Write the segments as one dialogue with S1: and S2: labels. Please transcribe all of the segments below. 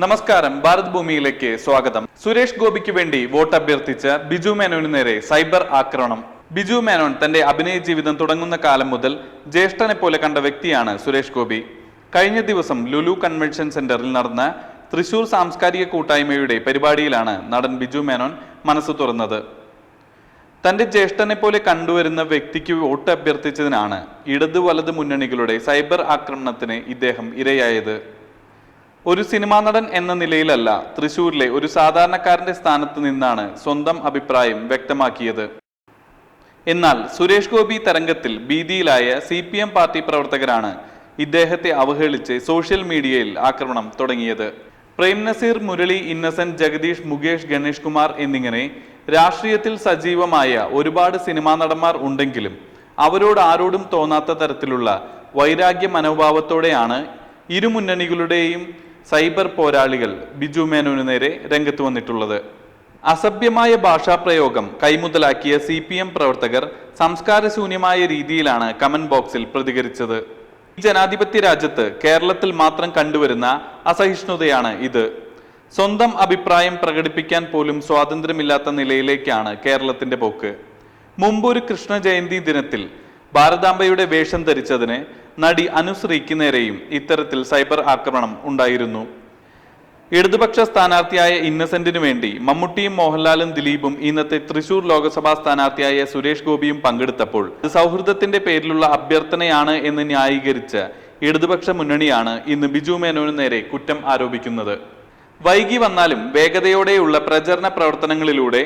S1: നമസ്കാരം. ഭാരത് ഭൂമിയിലേക്ക് സ്വാഗതം. സുരേഷ് ഗോപിക്ക് വേണ്ടി വോട്ട് അഭ്യർത്ഥിച്ച ബിജു മേനോന് നേരെ സൈബർ ആക്രമണം. ബിജു മേനോൻ തന്റെ അഭിനയ ജീവിതം തുടങ്ങുന്ന കാലം മുതൽ ജ്യേഷ്ഠനെ പോലെ കണ്ട വ്യക്തിയാണ് സുരേഷ് ഗോപി. കഴിഞ്ഞ ദിവസം ലുലു കൺവെൻഷൻ സെന്ററിൽ നടന്ന തൃശൂർ സാംസ്കാരിക കൂട്ടായ്മയുടെ പരിപാടിയിലാണ് നടൻ ബിജു മേനോൻ മനസ്സ് തുറന്നത്. തന്റെ ജ്യേഷ്ഠനെ പോലെ കണ്ടുവരുന്ന വ്യക്തിക്ക് വോട്ട് അഭ്യർത്ഥിച്ചതിനാണ് ഇടത് വലത് മുന്നണികളുടെ സൈബർ ആക്രമണത്തിന് ഇദ്ദേഹം ഇരയായത്. ഒരു സിനിമാ നടൻ എന്ന നിലയിലല്ല തൃശൂരിലെ ഒരു സാധാരണക്കാരന്റെ സ്ഥാനത്ത് നിന്നാണ് സ്വന്തം അഭിപ്രായം വ്യക്തമാക്കിയത്. എന്നാൽ സുരേഷ് ഗോപി തരംഗത്തിൽ ഭീതിയിലായ സി പി എം പാർട്ടി പ്രവർത്തകരാണ് ഇദ്ദേഹത്തെ അവഹേളിച്ച് സോഷ്യൽ മീഡിയയിൽ ആക്രമണം തുടങ്ങിയത്. പ്രേം നസീർ മുരളി ഇന്നസെന്റ് ജഗദീഷ് മുകേഷ് ഗണേഷ് കുമാർ എന്നിങ്ങനെ രാഷ്ട്രീയത്തിൽ സജീവമായ ഒരുപാട് സിനിമാ നടന്മാർ ഉണ്ടെങ്കിലും അവരോട് ആരോടും തോന്നാത്ത തരത്തിലുള്ള വൈരാഗ്യ മനോഭാവത്തോടെയാണ് ഇരു മുന്നണികളുടെയും സൈബർ പോരാളികൾ ബിജു മേനോന് നേരെ രംഗത്ത് വന്നിട്ടുള്ളത്. അസഭ്യമായ ഭാഷാപ്രയോഗം കൈമുതലാക്കിയ സി പി എം പ്രവർത്തകർ സംസ്കാരശൂന്യമായ രീതിയിലാണ് കമന്റ് ബോക്സിൽ പ്രതികരിച്ചത്. ഈ ജനാധിപത്യ രാജ്യത്ത് കേരളത്തിൽ മാത്രം കണ്ടുവരുന്ന അസഹിഷ്ണുതയാണ് ഇത്. സ്വന്തം അഭിപ്രായം പ്രകടിപ്പിക്കാൻ പോലും സ്വാതന്ത്ര്യമില്ലാത്ത നിലയിലേക്കാണ് കേരളത്തിന്റെ പോക്ക്. മുമ്പൊരു കൃഷ്ണ ജയന്തി ദിനത്തിൽ ഭാരതാംബയുടെ വേഷം ധരിച്ചതിന് നടി അനുശ്രീക്ക് നേരെയും ഇത്തരത്തിൽ സൈബർ ആക്രമണം ഉണ്ടായിരുന്നു. ഇടതുപക്ഷ സ്ഥാനാർത്ഥിയായ ഇന്നസെന്റിനു വേണ്ടി മമ്മൂട്ടിയും മോഹൻലാലും ദിലീപും ഇന്നത്തെ തൃശൂർ ലോക്സഭാ സ്ഥാനാർത്ഥിയായ സുരേഷ് ഗോപിയും പങ്കെടുത്തപ്പോൾ സൗഹൃദത്തിന്റെ പേരിലുള്ള അഭ്യർത്ഥനയാണ് എന്ന് ന്യായീകരിച്ച ഇടതുപക്ഷ മുന്നണിയാണ് ഇന്ന് ബിജു മേനോന് നേരെ കുറ്റം ആരോപിക്കുന്നത്. വൈകി വന്നാലും വേഗതയോടെയുള്ള പ്രചരണ പ്രവർത്തനങ്ങളിലൂടെ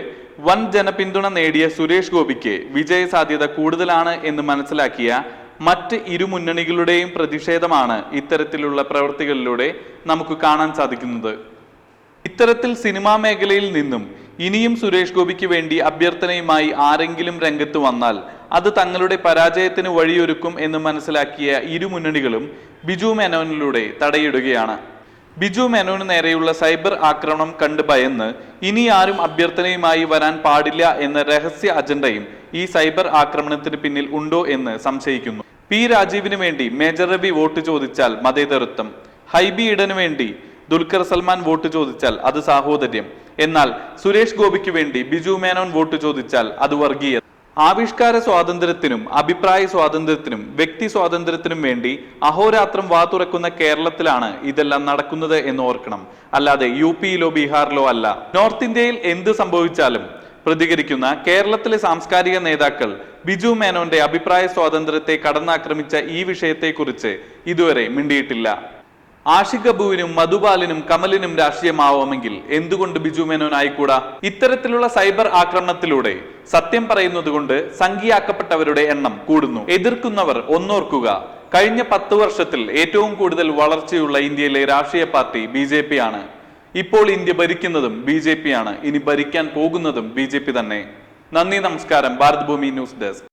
S1: വൻ ജനപിന്തുണ നേടിയ സുരേഷ് ഗോപിക്ക് വിജയ സാധ്യത കൂടുതലാണ് എന്ന് മനസ്സിലാക്കിയ മറ്റ് ഇരു മുന്നണികളുടെയും പ്രതിഷേധമാണ് ഇത്തരത്തിലുള്ള പ്രവൃത്തികളിലൂടെ നമുക്ക് കാണാൻ സാധിക്കുന്നത്. ഇത്തരത്തിൽ സിനിമാ മേഖലയിൽ നിന്നും ഇനിയും സുരേഷ് ഗോപിക്ക് വേണ്ടി അഭ്യർത്ഥനയുമായി ആരെങ്കിലും രംഗത്ത് വന്നാൽ അത് തങ്ങളുടെ പരാജയത്തിന് വഴിയൊരുക്കും എന്ന് മനസ്സിലാക്കിയ ഇരു മുന്നണികളും ബിജു മേനോനിലൂടെ തടയിടുകയാണ്. ബിജു മേനോന് നേരെയുള്ള സൈബർ ആക്രമണം കണ്ട് ഭയന്ന് ഇനി ആരും അഭ്യർത്ഥനയുമായി വരാൻ പാടില്ല എന്ന രഹസ്യ അജണ്ടയും ഈ സൈബർ ആക്രമണത്തിന് പിന്നിൽ ഉണ്ടോ എന്ന് സംശയിക്കുന്നു. പി രാജീവിന് വേണ്ടി മേജർ രവി വോട്ട് ചോദിച്ചാൽ മതേതരത്വം. ഹൈബി ഇടനു വേണ്ടി ദുൽഖർ സൽമാൻ വോട്ട് ചോദിച്ചാൽ അത് സാഹോദര്യം. എന്നാൽ സുരേഷ് ഗോപിക്ക് വേണ്ടി ബിജു മേനോൻ വോട്ട് ചോദിച്ചാൽ അത് വർഗീയത. ആവിഷ്കാര സ്വാതന്ത്ര്യത്തിനും അഭിപ്രായ സ്വാതന്ത്ര്യത്തിനും വ്യക്തി സ്വാതന്ത്ര്യത്തിനും വേണ്ടി അഹോരാത്രം വാ തുറക്കുന്ന കേരളത്തിലാണ് ഇതെല്ലാം നടക്കുന്നത് എന്ന് ഓർക്കണം. അല്ലാതെ യു പിയിലോ ബീഹാറിലോ അല്ല. നോർത്ത് ഇന്ത്യയിൽ എന്ത് സംഭവിച്ചാലും പ്രതികരിക്കുന്ന കേരളത്തിലെ സാംസ്കാരിക നേതാക്കൾ ബിജു മേനോന്റെ അഭിപ്രായ സ്വാതന്ത്ര്യത്തെ കടന്നാക്രമിച്ച ഈ വിഷയത്തെക്കുറിച്ച് ഇതുവരെ മിണ്ടിയിട്ടില്ല. ആഷിഖ് അബുവിനും മധുപാലിനും കമലിനും രാഷ്ട്രീയമാവാമെങ്കിൽ എന്തുകൊണ്ട് ബിജു മേനോൻ ആയിക്കൂടാ ഇത്തരത്തിലുള്ള സൈബർ ആക്രമണത്തിലൂടെ സത്യം പറയുന്നത് കൊണ്ട് സംഖ്യയാക്കപ്പെട്ടവരുടെ എണ്ണം കൂടുന്നു. എതിർക്കുന്നവർ ഒന്നോർക്കുക. കഴിഞ്ഞ പത്ത് വർഷത്തിൽ ഏറ്റവും കൂടുതൽ വളർച്ചയുള്ള ഇന്ത്യയിലെ രാഷ്ട്രീയ പാർട്ടി ബി ജെ പി ആണ് ഇപ്പോൾ ഇന്ത്യ ഭരിക്കുന്നതും ബി ജെ പി ആണ് ഇനി ഭരിക്കാൻ പോകുന്നതും ബി ജെ പി തന്നെ. നന്ദി നമസ്കാരം. ഭാരത് ഭൂമി ന്യൂസ് ഡെസ്ക്.